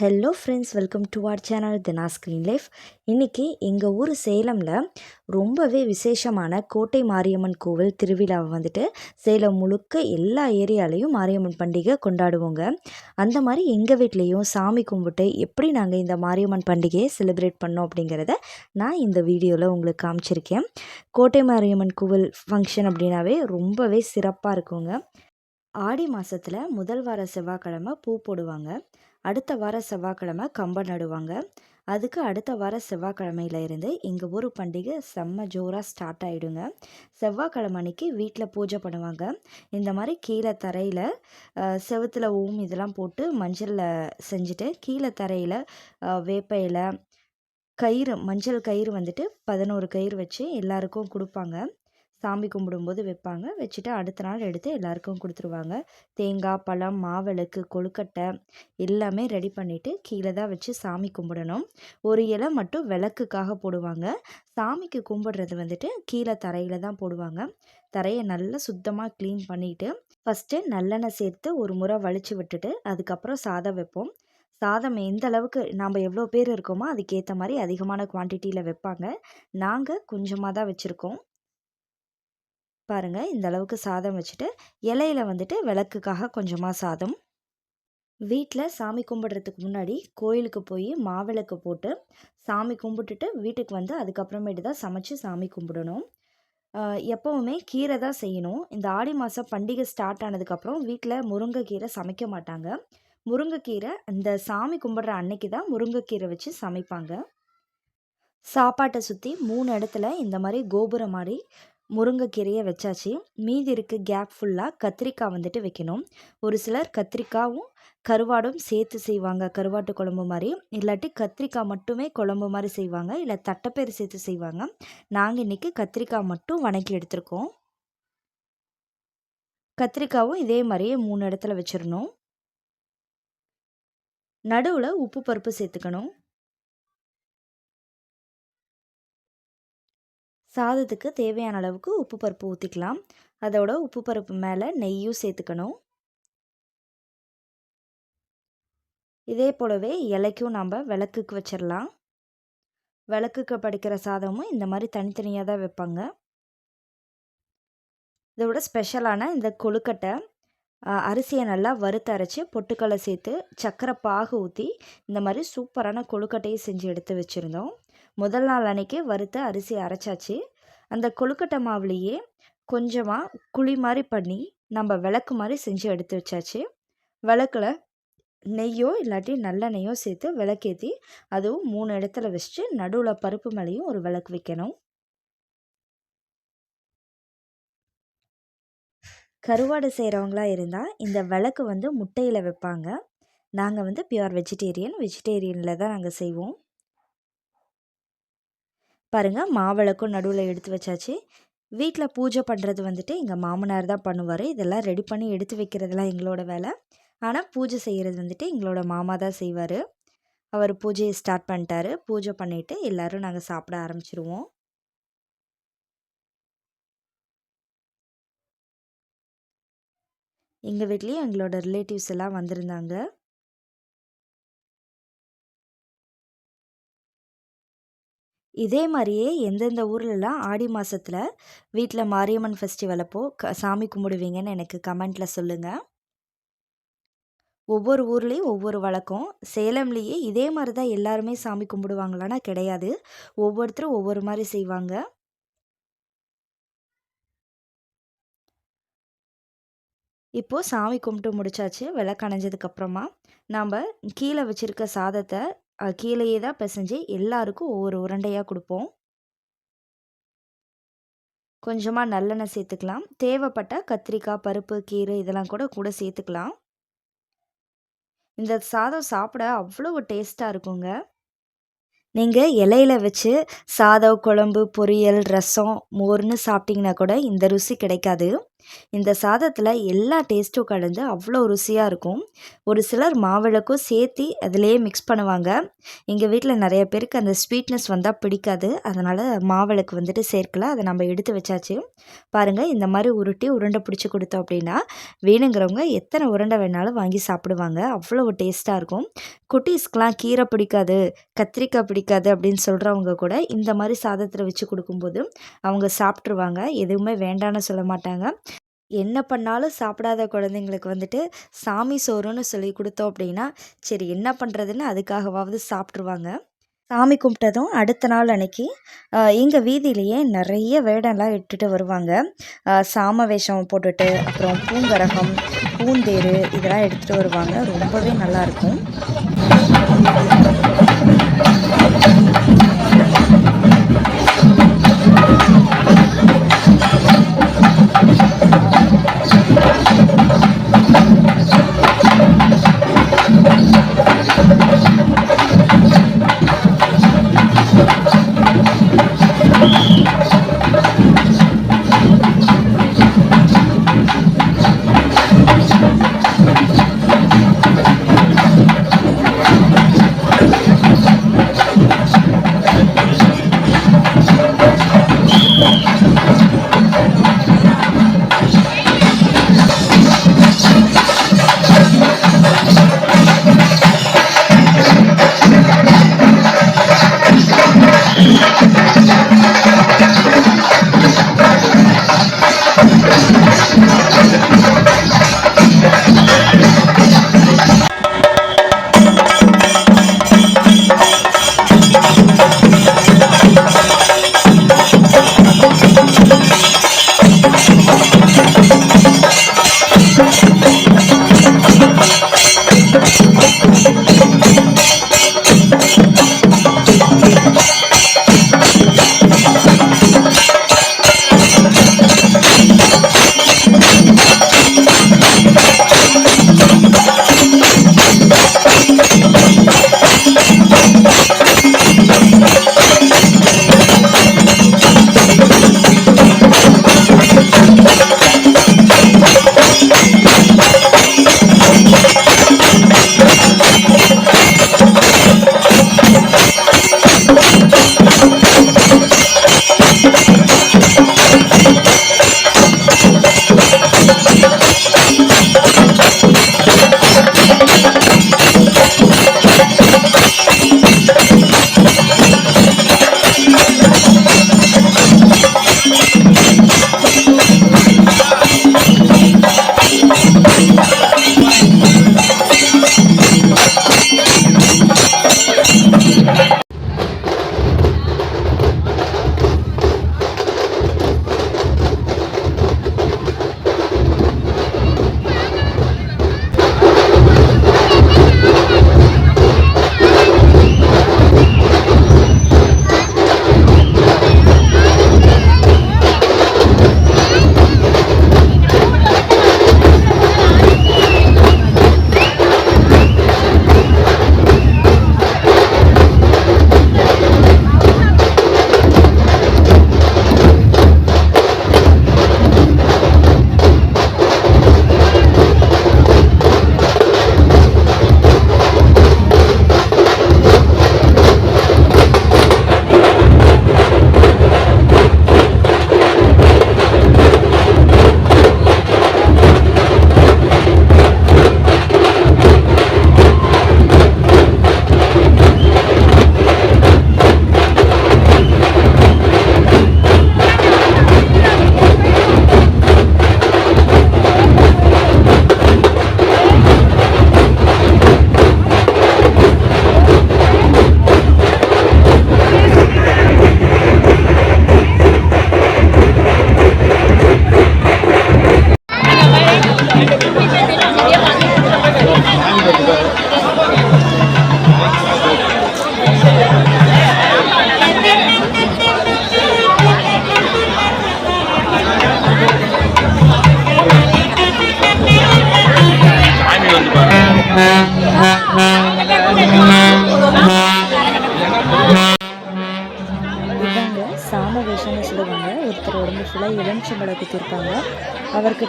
Hello friends welcome to our channel Dina screen life இன்றைக்கி எங்கள் ஊர் சேலமில் ரொம்பவே விசேஷமான கோட்டை மாரியம்மன் கோவில் திருவிழாவை வந்துட்டு சேலம் முழுக்க எல்லா ஏரியாலையும் மாரியம்மன் பண்டிகை கொண்டாடுவோங்க. அந்த மாதிரி எங்கள் வீட்லேயும் சாமி கும்பிட்டு எப்படி நாங்கள் இந்த மாரியம்மன் பண்டிகையை செலிப்ரேட் பண்ணோம் அப்படிங்கிறத நான் இந்த வீடியோவில் உங்களுக்கு காமிச்சிருக்கேன். கோட்டை மாரியம்மன் கோவில் ஃபங்க்ஷன் அப்படின்னாவே ரொம்பவே சிறப்பாக இருக்குங்க. ஆடி மாதத்தில் முதல் வார செவ்வாய்க்கிழமை பூ போடுவாங்க. அடுத்த வார செவ்வாய்க்கிழமை கம்பம் நடுவாங்க. அதுக்கு அடுத்த வார செவ்வாய்க்கிழமையில இருந்து எங்கள் ஊர் பண்டிகை செம்ம ஜோராக ஸ்டார்ட் ஆகிடுங்க செவ்வாய்க்கிழமை அன்னைக்கு வீட்டில் பூஜை பண்ணுவாங்க. இந்த மாதிரி கீழே தரையில் செவத்தில் ஓம் இதெல்லாம் போட்டு மஞ்சளில் செஞ்சுட்டு கீழே தரையில் வேப்ப இலை கயிறு மஞ்சள் கயிறு வந்துட்டு பதினோரு கயிறு வச்சு எல்லாருக்கும் கொடுப்பாங்க. சாமி கும்பிடும்போது வைப்பாங்க. வச்சுட்டு அடுத்த நாள் எடுத்து எல்லாருக்கும் கொடுத்துருவாங்க. தேங்காய் பழம் மாவிளக்கு கொழுக்கட்டை எல்லாமே ரெடி பண்ணிவிட்டு கீழே தான் வச்சு சாமி கும்பிடணும். ஒரு இலை மட்டும் விளக்குக்காக போடுவாங்க. சாமிக்கு கும்பிடுறது வந்துட்டு கீழே தரையில் தான் போடுவாங்க. தரையை நல்லா சுத்தமாக க்ளீன் பண்ணிவிட்டு ஃபஸ்ட்டு நல்லெண்ணெய் சேர்த்து ஒரு முறை வலிச்சு விட்டுட்டு அதுக்கப்புறம் சாதம் வைப்போம். சாதம் எந்த அளவுக்கு நம்ம எவ்வளோ பேர் இருக்கோமோ அதுக்கேற்ற மாதிரி அதிகமான குவான்டிட்டியில் வைப்பாங்க. நாங்கள் கொஞ்சமாக தான் வச்சுருக்கோம். பாருங்கள் இந்த அளவுக்கு சாதம் வச்சுட்டு இலையில வந்துட்டு விளக்குக்காக கொஞ்சமாக சாதம். வீட்டில் சாமி கும்பிட்றதுக்கு முன்னாடி கோயிலுக்கு போய் மாவிளக்கு போட்டு சாமி கும்பிட்டுட்டு வீட்டுக்கு வந்து அதுக்கப்புறமேட்டு தான் சமைச்சு சாமி கும்பிடணும். எப்போவுமே கீரை தான் செய்யணும். இந்த ஆடி மாதம் பண்டிகை ஸ்டார்ட் ஆனதுக்கப்புறம் வீட்டில் முருங்கைக்கீரை சமைக்க மாட்டாங்க. முருங்கைக்கீரை இந்த சாமி கும்பிட்ற அன்னைக்கு தான் முருங்கைக்கீரை வச்சு சமைப்பாங்க. சாப்பாட்டை சுற்றி மூணு இடத்துல இந்த மாதிரி கோபுரம் மாதிரி முருங்கைக்கீரையை வச்சாச்சு. மீதி இருக்க கேப் ஃபுல்லாக கத்திரிக்காய் வந்துட்டு வைக்கணும். ஒரு சிலர் கத்திரிக்காவும் கருவாடும் சேர்த்து செய்வாங்க. கருவாட்டு குழம்பு மாதிரி. இல்லாட்டி கத்திரிக்காய் மட்டுமே குழம்பு மாதிரி செய்வாங்க. இல்லை தட்டைப்பயிறு சேர்த்து செய்வாங்க. நாங்கள் இன்றைக்கி கத்திரிக்காய் மட்டும் வணக்கி எடுத்திருக்கோம். கத்திரிக்காவும் இதே மாதிரியே மூணு இடத்துல வச்சிடணும். நடுவில் உப்பு பருப்பு சேர்த்துக்கணும். சாதத்துக்கு தேவையான அளவுக்கு உப்பு பருப்பு ஊற்றிக்கலாம் அதோட உப்பு பருப்பு மேலே நெய்யும் சேர்த்துக்கணும். இதே போலவே இலைக்கும் நம்ம விளக்குக்கு வச்சிடலாம் விளக்குக்கு படிக்கிற சாதமும் இந்த மாதிரி தனித்தனியாக தான் வைப்பாங்க. இதோட ஸ்பெஷலான இந்த கொழுக்கட்டை அரிசியை நல்லா வறுத்து அரைச்சி பொட்டுக்கடலை சேர்த்து சக்கரை பாகு ஊற்றி இந்த மாதிரி சூப்பரான கொழுக்கட்டையை செஞ்சு எடுத்து வச்சுருந்தோம். முதல் நாள் அன்றைக்கி வறுத்த அரிசி அரைச்சாச்சு. அந்த கொழுக்கட்டை மாவுலேயே கொஞ்சமாக குழி மாதிரி பண்ணி நம்ம விளக்கு மாதிரி செஞ்சு எடுத்து வச்சாச்சு. விளக்கில் நெய்யோ இல்லாட்டி நல்லெண்ணெய்யோ சேர்த்து விளக்கேற்றி அதுவும் மூணு இடத்துல வச்சுட்டு நடுவில் பருப்பு மேலேயும் ஒரு விளக்கு வைக்கணும். கருவாடு செய்கிறவங்களா இருந்தால் இந்த விளக்கு வந்து முட்டையில் வைப்பாங்க. நாங்கள் வந்து பியூர் வெஜிடேரியன் வெஜிடேரியனில் தான் நாங்கள் செய்வோம். பாருங்கள் மாவிளக்கும் நடுவில் எடுத்து வச்சாச்சு. வீட்டில் பூஜை பண்ணுறது வந்துட்டு எங்கள் மாமனார் தான் பண்ணுவார். இதெல்லாம் ரெடி பண்ணி எடுத்து வைக்கிறதுலாம் எங்களோட வேலை. ஆனால் பூஜை செய்கிறது வந்துட்டு எங்களோட மாமா தான் செய்வார். அவர் பூஜையை ஸ்டார்ட் பண்ணிட்டாரு. பூஜை பண்ணிவிட்டு எல்லோரும் நாங்கள் சாப்பிட ஆரம்பிச்சிருவோம். எங்கள் வீட்லேயும் எங்களோட ரிலேட்டிவ்ஸ் எல்லாம் வந்திருந்தாங்க. இதே மாதிரியே எந்தெந்த ஊர்லலாம் ஆடி மாதத்தில் வீட்டில் மாரியம்மன் ஃபெஸ்டிவல் அப்போ க சாமி கும்பிடுவீங்கன்னு எனக்கு கமெண்ட்டில் சொல்லுங்கள் ஒவ்வொரு ஊர்லேயும் ஒவ்வொரு வழக்கம். சேலம்லேயே இதே மாதிரி தான் எல்லாருமே சாமி கும்பிடுவாங்களான்னா கிடையாது. ஒவ்வொருத்தரும் ஒவ்வொரு மாதிரி செய்வாங்க. இப்போது சாமி கும்பிட்டு முடிச்சாச்சு. விளக்கணைஞ்சதுக்கப்புறமா நாம் கீழே வச்சுருக்க சாதத்தை கீழேயே தான் பிசைஞ்சு எல்லாருக்கும் ஒவ்வொரு உருண்டையாக கொடுப்போம். கொஞ்சமாக நல்லெண்ணெய் சேர்த்துக்கலாம். தேவைப்பட்ட கத்திரிக்காய் பருப்பு கீரை இதெல்லாம் கூட கூட சேர்த்துக்கலாம். இந்த சாதம் சாப்பிட அவ்வளோ டேஸ்ட்டாக இருக்குங்க. நீங்கள் இலையில வச்சு சாதம் குழம்பு பொரியல் ரசம் மோர்னு சாப்பிட்டிங்கன்னா கூட இந்த ருசி கிடைக்காது. இந்த சாதத்தில் எல்லா டேஸ்ட்டும் கலந்து அவ்வளோ ருசியாக இருக்கும். ஒரு சிலர் மாவிளக்கும் சேர்த்தி அதிலேயே மிக்ஸ் பண்ணுவாங்க. எங்கள் வீட்டில் நிறைய பேருக்கு அந்த ஸ்வீட்னஸ் வந்தால் பிடிக்காது. அதனால் மாவிளக்கு வந்துட்டு சேர்க்கல. அதை நம்ம எடுத்து வச்சாச்சு. பாருங்கள் இந்த மாதிரி உருட்டி உருண்டை பிடிச்சி கொடுத்தோம் அப்படின்னா வேணுங்கிறவங்க எத்தனை உருண்டை வேணாலும் வாங்கி சாப்பிடுவாங்க. அவ்வளோ டேஸ்ட்டாக இருக்கும். குட்டீஸ்க்கெலாம் கீரை பிடிக்காது கத்திரிக்காய் பிடிக்காது அப்படின்னு சொல்கிறவங்க கூட இந்த மாதிரி சாதத்தில் வச்சு கொடுக்கும்போது அவங்க சாப்பிட்ருவாங்க எதுவுமே வேண்டான்னு சொல்ல மாட்டாங்க. என்ன பண்ணாலும் சாப்பிடாத குழந்தைங்களுக்கு வந்துட்டு சாமி சோறுன்னு சொல்லி கொடுத்தோம் அப்படின்னா சரி என்ன பண்ணுறதுன்னு அதுக்காகவாவது சாப்பிட்ருவாங்க சாமி கும்பிட்டதும் அடுத்த நாள் அன்னைக்கு எங்கள் வீதியிலேயே நிறைய வேடம்லாம் இட்டுட்டு வருவாங்க. சாம வேஷம் போட்டுட்டு அப்புறம் பூங்கரகம் பூந்தேரு இதெல்லாம் எடுத்துகிட்டு வருவாங்க. ரொம்பவே நல்லாயிருக்கும்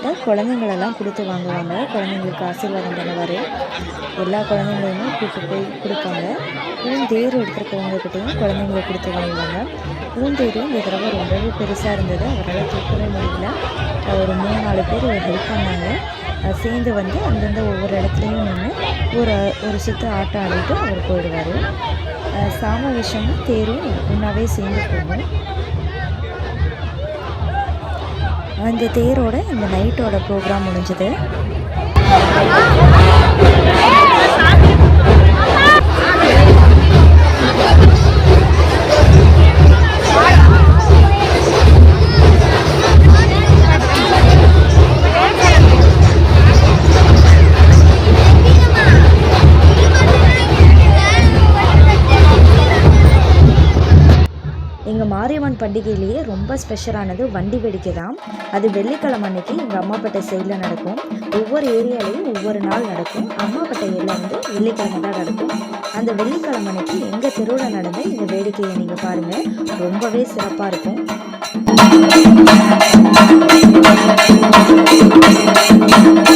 அவர்கிட்ட குழந்தைங்களெல்லாம் கொடுத்து வாங்குவாங்க. குழந்தைங்களுக்கு ஆசீர்வாதம் பண்ணுவார். எல்லா குழந்தைங்களையுமே கூப்பிட்டு போய் கொடுப்பாங்க. பூந்தேர் எடுத்துருக்கவங்கக்கிட்டையும் குழந்தைங்களை கொடுத்து வாங்குவாங்க. பூந்தேர் இந்த தடவை ரொம்பவே பெருசாக இருந்தது. அவரால் தூக்கவே முடியல. ஒரு மூணு நாலு பேர் ஹெல்ப் பண்ணாங்க. சேர்ந்து வந்து அந்தந்த ஒவ்வொரு இடத்துலையும் நின்று ஒரு ஒரு சுற்று ஆட்டம் ஆடிட்டு அவர் போயிடுவார். சாம விஷமும் தேரும் ஒன்றாவே சேர்ந்து போகும். அந்த தேரோட இந்த நைட்டோட ப்ரோக்ராம் முடிஞ்சது. மாரியம்மன் பண்டிகையிலேயே ரொம்ப ஸ்பெஷலானது வண்டி வேடிக்கை தான். அது வெள்ளிக்கிழமை அன்னைக்கு எங்கள் அம்மாப்பேட்டை சைடில் நடக்கும். ஒவ்வொரு ஏரியாலையும் ஒவ்வொரு நாள் நடக்கும். அம்மாப்பேட்டை ஏரியா வந்து வெள்ளிக்கிழமை தான் நடக்கும். அந்த வெள்ளிக்கிழமை அன்னைக்கு எங்கள் தெருவில் நடந்த இந்த வேடிக்கையை நீங்கள் பாருங்கள் ரொம்பவே சிறப்பாக இருக்கும். Thank you.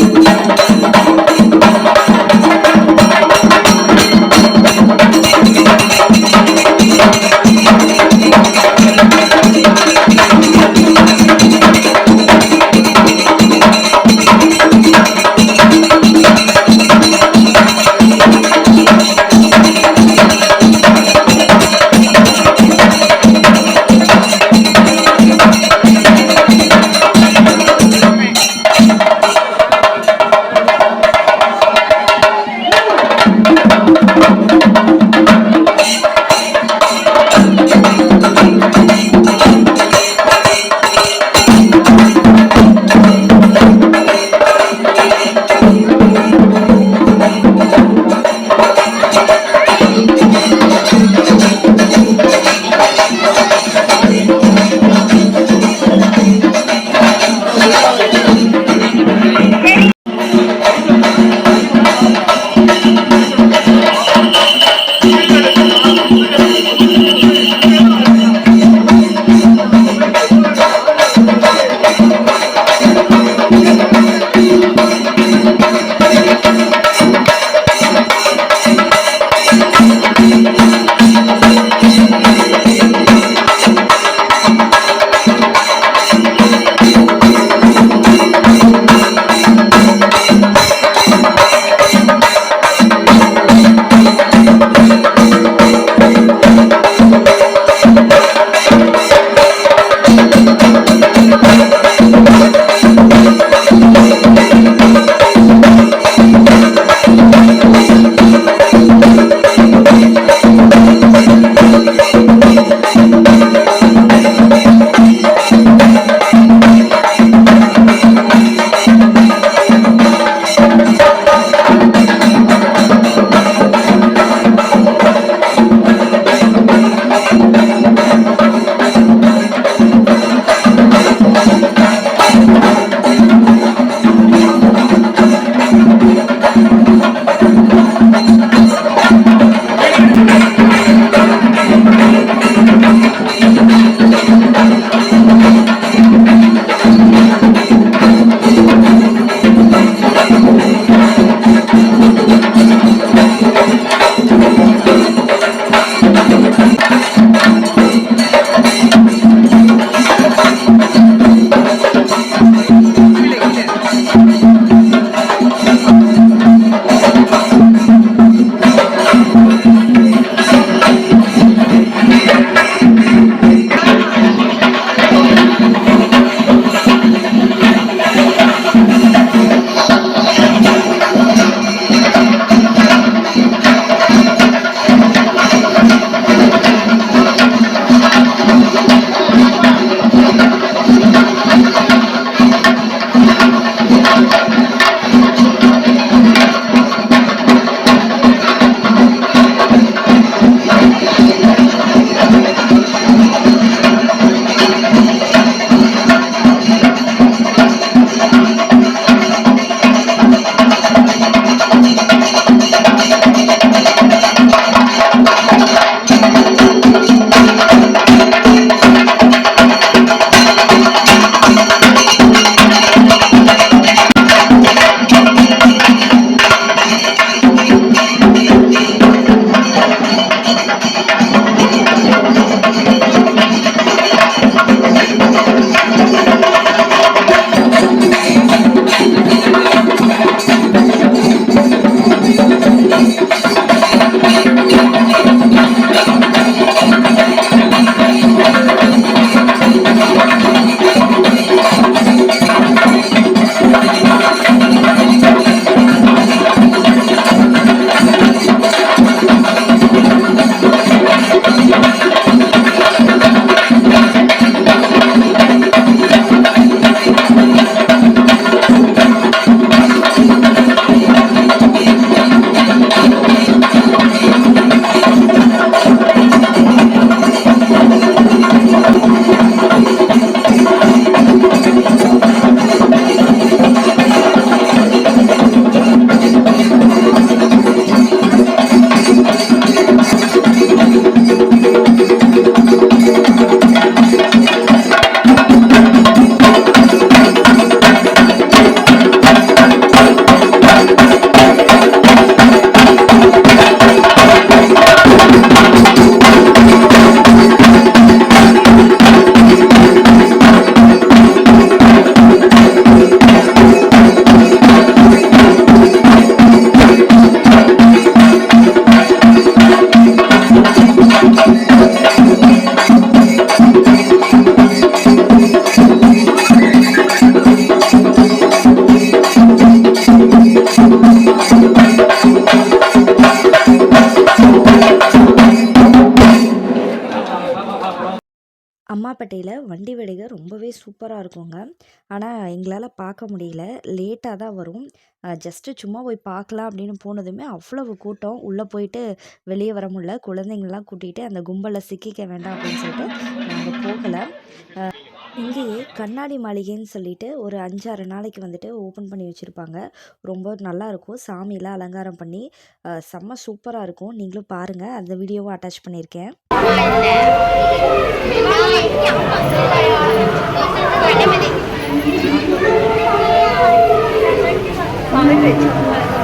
அம்மாப்பேட்டையில் வண்டி வாடகை ரொம்பவே சூப்பராக இருக்குங்க. ஆனால் எங்களால் பார்க்க முடியல. லேட்டாக தான் வரும். ஜஸ்ட்டு சும்மா போய் பார்க்கலாம் அப்படின்னு போனதுமே அவ்வளவு கூட்டம். உள்ளே போயிட்டு வெளியே வர முடியல. குழந்தைங்கள்லாம் கூட்டிகிட்டு அந்த கும்பலில் சிக்கிக்க வேண்டாம் அப்படின்னு சொல்லிட்டு நாங்கள் போகலை. இங்கேயே கண்ணாடி மாளிகைன்னு சொல்லிட்டு ஒரு அஞ்சாறு நாளைக்கு வந்துட்டு ஓப்பன் பண்ணி வச்சுருப்பாங்க. ரொம்ப நல்லாயிருக்கும் சாமியெலாம் அலங்காரம் பண்ணி செம்ம சூப்பராக இருக்கும். நீங்களும் பாருங்கள் அந்த வீடியோவை அட்டாச் பண்ணியிருக்கேன். வாங்க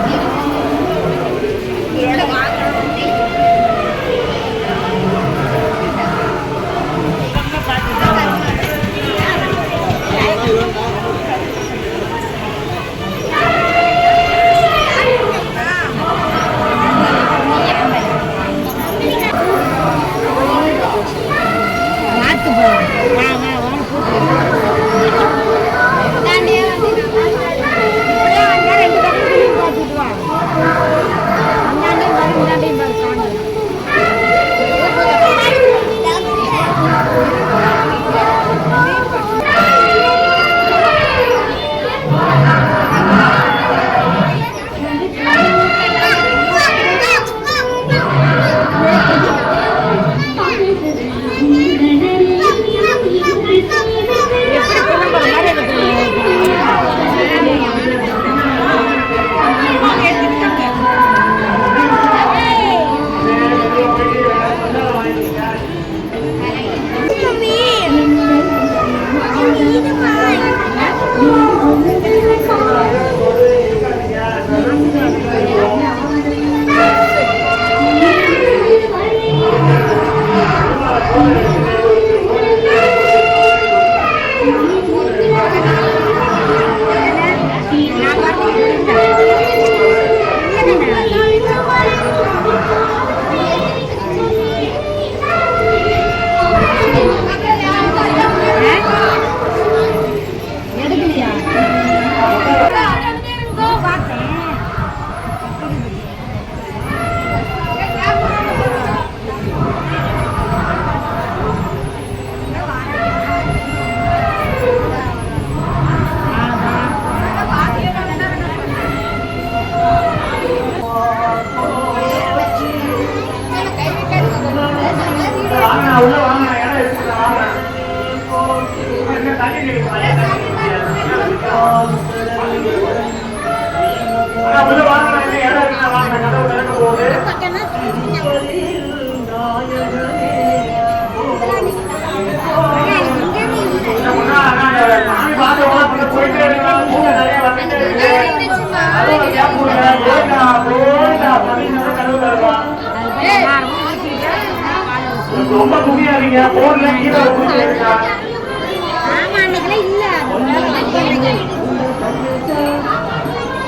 கீழே குமிச்சு இருக்கா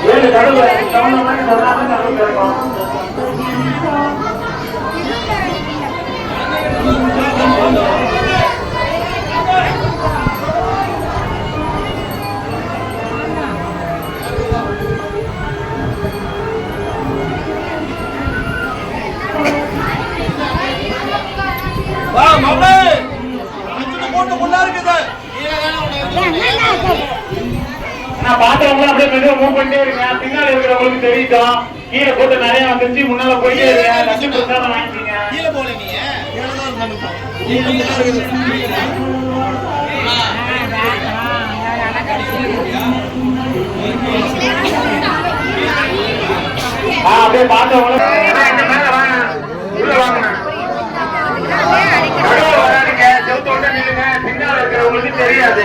ஏழு கதவு தகுந்த மாதிரி சொல்லாம கதவு திறக்கும் வா மாப்ள அஞ்சு போட்டு முன்னா இருக்குது. நான் பாத்திரம்லாம் அப்படியே மெதுவா மூவ் பண்ணிட்டே இருக்கேன். பின்னாடி இருக்கிறவங்களுக்கு தெரியும் கீழே போட்டு நிறைய வந்துருச்சு. முன்னால போயிட்டே இருக்கேன். லட்சம் பிரசாதம் வாங்கிக்கீங்க கீழே போல நீ கீழே தான் உட்காந்துப்போம் ஆ, அப்படியே உள்ள வாங்க நடுவுல வராதீங்க செவுத்தோட நில்லுங்க பின்னால இருக்கிறவங்களுக்கு தெரியாது.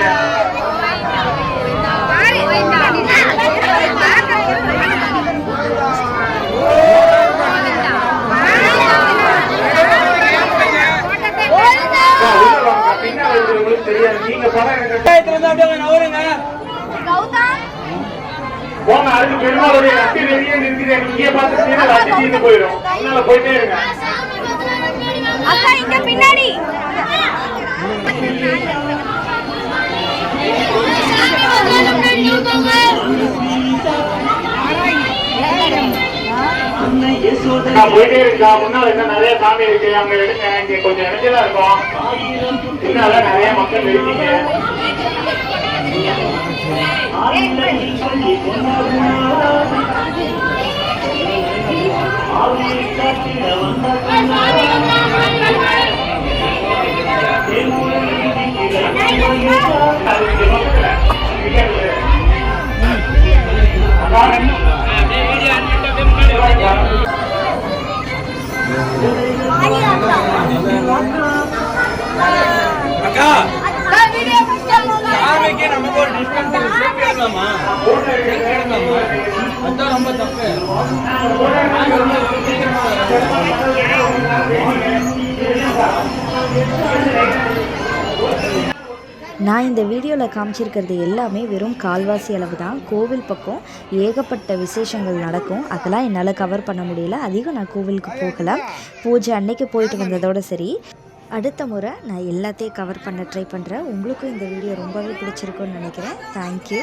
தெரியாது நீங்க படம் எடுக்க போங்க அதுக்கு பெருமாளுடைய லட்சி வெளியே நிற்குது. இங்கே பார்த்துட்டீங்கன்னா லட்சி தீர்ந்து போயிடும் அதனால போயிட்டே இருங்க. அக்கா இங்க பின்னாடி. நான் போயிட்டே இருக்கா முன்னால இன்னும் நிறைய சாமி இருக்கு அங்க எடுங்க இங்க கொஞ்சம் இடத்துல இருக்கும். பின்னால நிறைய மக்கள் இருக்கீங்க அது இங்க ரொம்ப தப்பு. நான் இந்த வீடியோவில் காமிச்சிருக்கிறது எல்லாமே வெறும் கால்வாசி அளவு தான் கோவில் பக்கம் ஏகப்பட்ட விசேஷங்கள் நடக்கும். அதெல்லாம் என்னால் கவர் பண்ண முடியல. அதிகம் நான் கோவிலுக்கு போகலை. பூஜை அன்னைக்கு போயிட்டு வந்ததோட சரி. அடுத்த முறை நான் எல்லாத்தையும் கவர் பண்ண ட்ரை பண்ணுறேன் உங்களுக்கும் இந்த வீடியோ ரொம்பவே பிடிச்சிருக்குன்னு நினைக்கிறேன். தேங்க்யூ